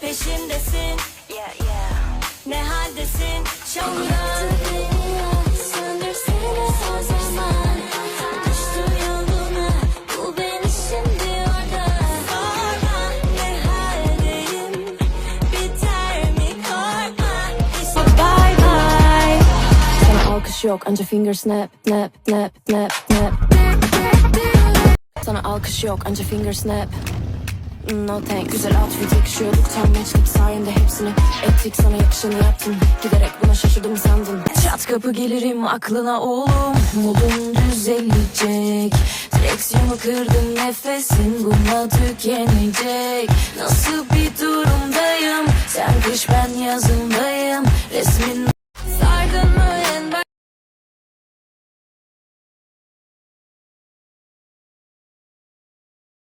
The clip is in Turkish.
Peşimdesin yeah, yeah. Ne haldesin? Yok. Anca finger snap snap snap snap snap Alkış yok anca finger snap. Mm, no thank Güzel outfit yakışıyorduk tam gençlik sayende hepsini Ettik. Sana yakışanı yaptın Giderek buna şaşırdım sandın Çat kapı gelirim aklına oğlum. Modun düzelecek. Direksiyonu kırdım nefesin bununla tükenecek. Nasıl bir durumdayım? Sen kış ben yazındayım. Resmin